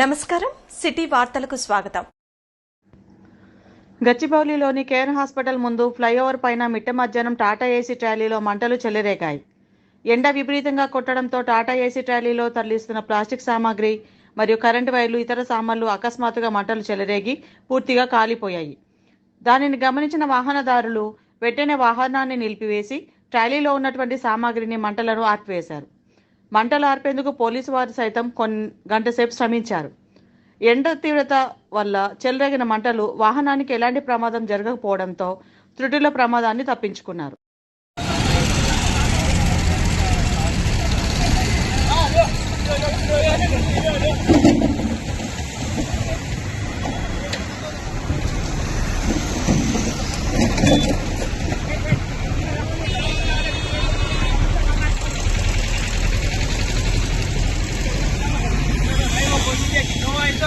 నమస్కారం. సిటీ వార్తలకు స్వాగతం. గచ్చిబౌలిలోని కేర్ హాస్పిటల్ ముందు ఫ్లైఓవర్ పైన మిట్ట మధ్యాహ్నం టాటా ఏసీ ట్రాలీలో మంటలు చెలరేగాయి. ఎండ విపరీతంగా కొట్టడంతో టాటా ఏసీ ట్రాలీలో తరలిస్తున్న ప్లాస్టిక్ సామాగ్రి మరియు కరెంటు వైర్లు ఇతర సామాన్లు అకస్మాత్తుగా మంటలు చెలరేగి పూర్తిగా కాలిపోయాయి. దానిని గమనించిన వాహనదారులు వెంటనే వాహనాన్ని నిలిపివేసి ట్రాలీలో ఉన్నటువంటి సామాగ్రిని మంటలను ఆర్పివేశారు. మంటలు ఆర్పేందుకు పోలీసు వారు సైతం కొన్ని గంట సేపు శ్రమించారు. ఎండ తీవ్రత వల్ల చెలరేగిన మంటలు వాహనానికి ఎలాంటి ప్రమాదం జరగకపోవడంతో త్రుటిలో ప్రమాదాన్ని తప్పించుకున్నారు.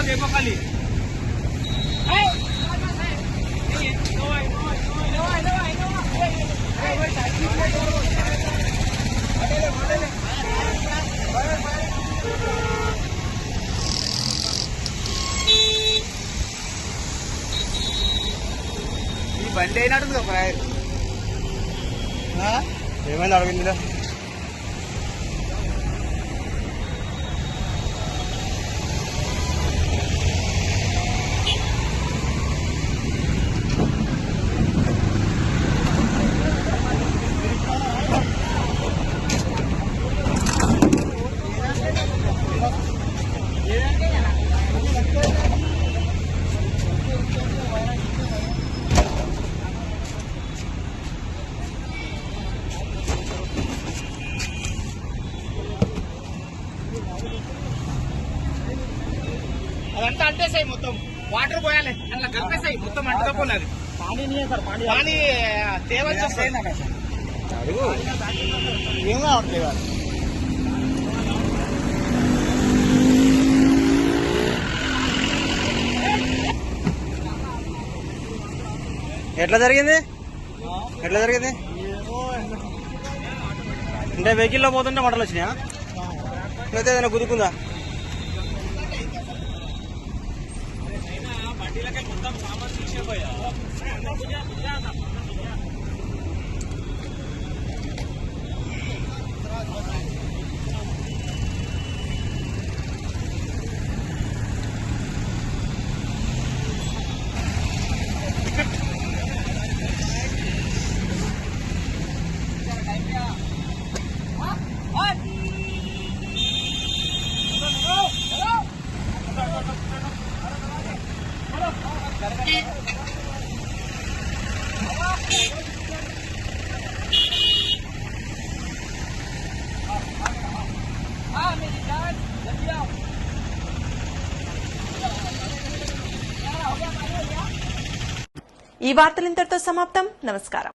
cho thế vào kali. Hey, rồi, rồi, rồi, rồi, rồi, rồi. Hey, rồi, chạy đi, rồi, rồi. Đây đây, đây đây. ഈ വണ്ടി അതിനകത്ത് നോക്കണേ ആ ദൈവം നടക്കുന്നില്ല అదంతా అంటేసాయి మొత్తం. వాటర్ పోయాలి. అట్లా కలిపేసాయి. మొత్తం అంటుకపోలేదు పానీ తేవచ్చు అడుగు. ఏం కావట్లేదు ఎట్లా జరిగింది? ఎట్లా జరిగింది? అంటే వెహికల్లో పోతుంటే మంటలు వచ్చినాయా? లేకపోతే ఏదైనా గుదుకుందా ఈ వార్తలు ఇంతటితో సమాప్తం. నమస్కారం.